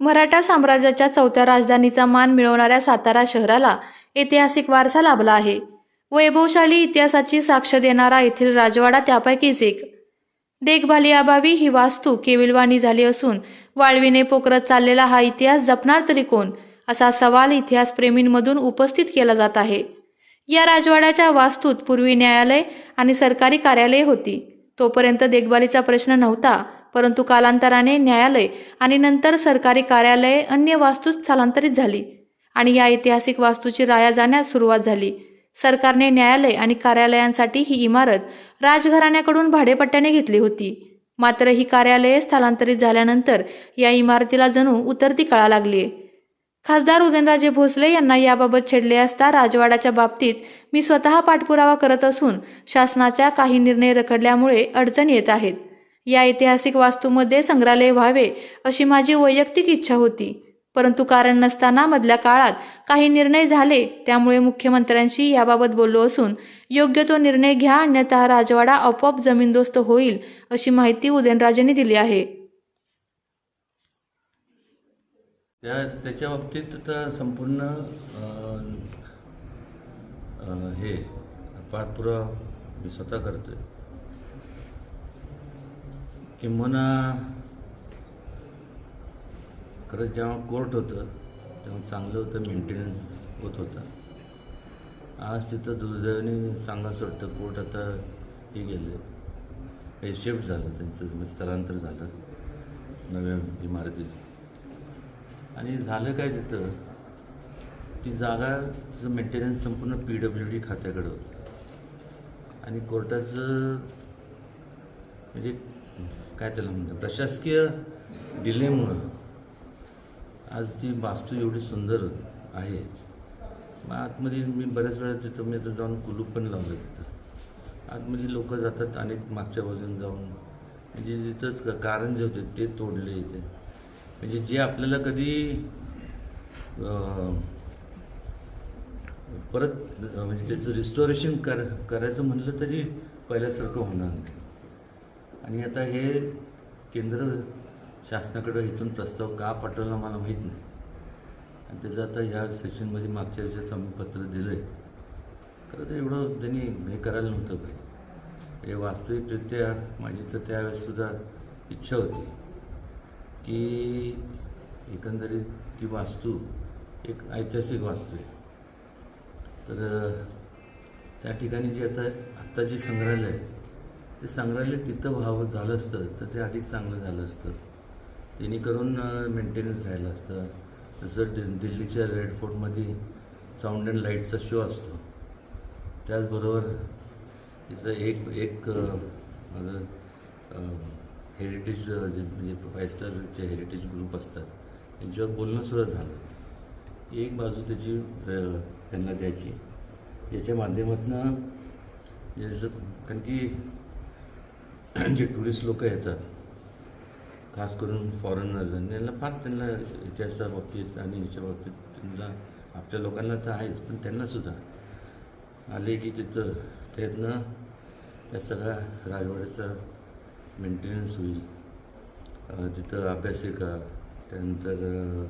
मराठा साम्राज्याच्या चौथ्या राजधानीचा मान मिळवणाऱ्या सातारा शहराला ऐतिहासिक वारसा लाभला आहे. वैभवशाली इतिहासाची साक्ष देणारा येथील राजवाडा त्यापैकीच एक. देखभालीअभावी ही वास्तू केविलवाणी झाली असून वाळवीने पोकरत चाललेला हा इतिहास जपणार तरी कोण? असा सवाल इतिहासप्रेमींमधून उपस्थित केला जात आहे. या राजवाड्याच्या वास्तूत पूर्वी न्यायालय आणि सरकारी कार्यालये होती. तोपर्यंत देखभालीचा प्रश्न नव्हता. परंतु कालांतराने न्यायालय आणि नंतर सरकारी कार्यालये अन्य वास्तूत स्थलांतरित झाली आणि या ऐतिहासिक वास्तूची राया जाण्यास सुरुवात झाली. सरकारने न्यायालय आणि कार्यालयांसाठी ही इमारत राजघराण्याकडून भाडेपट्ट्याने घेतली होती. मात्र ही कार्यालये स्थलांतरित झाल्यानंतर या इमारतीला जणू उतरती कळा लागली खासदार उदयनराजे भोसले यांना याबाबत छेडले असता राजवाड्याच्या बाबतीत मी स्वतः पाठपुरावा करत असून शासनाच्या काही निर्णय रखडल्यामुळे अडचण येत आहेत. या ऐतिहासिक वास्तूमध्ये संग्रहालय व्हावे अशी माझी वैयक्तिक इच्छा होती. परंतु कारण नसताना मधल्या काळात काही निर्णय झाले त्यामुळे मुख्यमंत्र्यांशी याबाबत बोललो असून योग्य तो निर्णय घ्या अन्यथा राजवाडा आपोआप जमीनदोस्त होईल अशी माहिती उदयनराजेंनी दिली आहे. त्या त्याच्या बाबतीत तर संपूर्ण हे पाठपुरावा मी स्वतः करतोय. किंबहुना खरं जेव्हा कोर्ट होतं तेव्हा चांगलं होतं मेंटेनन्स होत होता. आज तिथं दुर्दैवाने सांगायचं वाटतं कोर्ट आता हे गेले. हे शिफ्ट झालं त्यांचं म्हणजे स्थलांतर झालं. नव्या इमारतीत आणि झालं काय तिथं? ती जागा तिचं मेंटेनन्स संपूर्ण पी डब्ल्यू डी खात्याकडे होतं. आणि कोर्टाचं म्हणजे काय त्याला म्हणतात? प्रशासकीय डिलेमुळं आज ती वास्तू एवढी सुंदर आहे. मग आतमध्ये मी बऱ्याच वेळा तिथं मी आता जाऊन कुलूप पण लावलं तिथं. आतमध्ये लोक जातात अनेक मागच्या बाजून जाऊन. म्हणजे तिथंच कारण जे होते ते तोडले इथे. म्हणजे जे आपल्याला कधी परत म्हणजे त्याचं रिस्टोरेशन कर करायचं म्हणलं तरी पहिल्यासारखं होणार नाही. आणि आता हे केंद्र शासनाकडं इथून प्रस्ताव का पाठवला मला माहीत नाही. आणि त्याचं आता ह्या सेशनमध्ये मागच्या वर्षात आम्ही पत्र दिलं आहे खरं तर एवढं त्यांनी हे करायला नव्हतं पाहिजे. हे वास्तविकरित्या माझी तर त्यावेळेससुद्धा इच्छा होती की एकंदरीत ती वास्तू एक ऐतिहासिक वास्तू आहे. तर त्या ठिकाणी जे आता आत्ता जे संग्रहालय आहे ते संग्रहालय तिथं व्हावं झालं असतं तर ते अधिक चांगलं झालं असतं. जेणेकरून मेंटेनन्स राहिलं असतं. जसं दि दिल्लीच्या रेड फोर्टमध्ये साऊंड अँड लाईटचा शो असतो. त्याचबरोबर तिथं एक एक माझं हेरिटेज जे म्हणजे फाय स्टारचे हेरिटेज ग्रुप असतात. त्यांच्यावर बोलणं सुद्धा झालं. एक बाजू त्याची त्यांना द्यायची. याच्या माध्यमातून म्हणजे जसं कारण की जे टुरिस्ट लोक येतात खास करून फॉरेनर्स यांना फार त्यांना इतिहासा बाबतीत आणि ह्याच्या बाबतीत त्यांना आपल्या लोकांना तर आहेच पण त्यांनासुद्धा आले की तिथं त्यातनं त्या सगळ्या राजवाड्याचा मेंटेनन्स होईल. तिथं अभ्यासिका त्यानंतर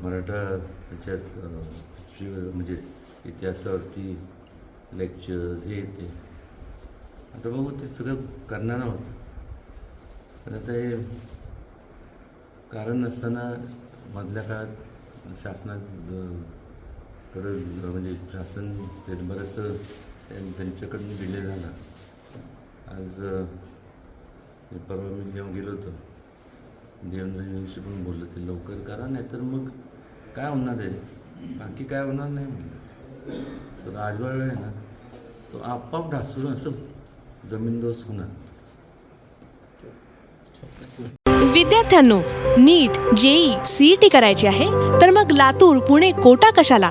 मराठा ह्याच्यात हिस्ट्रीवर म्हणजे इतिहासावरती लेक्चर्स हे ते. आता बघू ते सगळं करणार आहोत. पण आता हे कारण नसताना मधल्या काळात शासनात कडं म्हणजे शासन ते बरंचसं त्यांच्याकडून डिले झाला. आज हे परवा मी घेऊन गेलो होतो. देवेंद्रजींशी पण बोललो ते लवकर करा नाही तर मग काय होणार आहे? बाकी काय होणार नाही म्हणलं. तर राजवाडा आहे ना तो आपाप ढासळून असं जमीनदोस्त होणार. विद्यार्थ्यांनो नीट जेई सीईटी करायची आहे तर मग लातूर पुणे कोटा कशाला?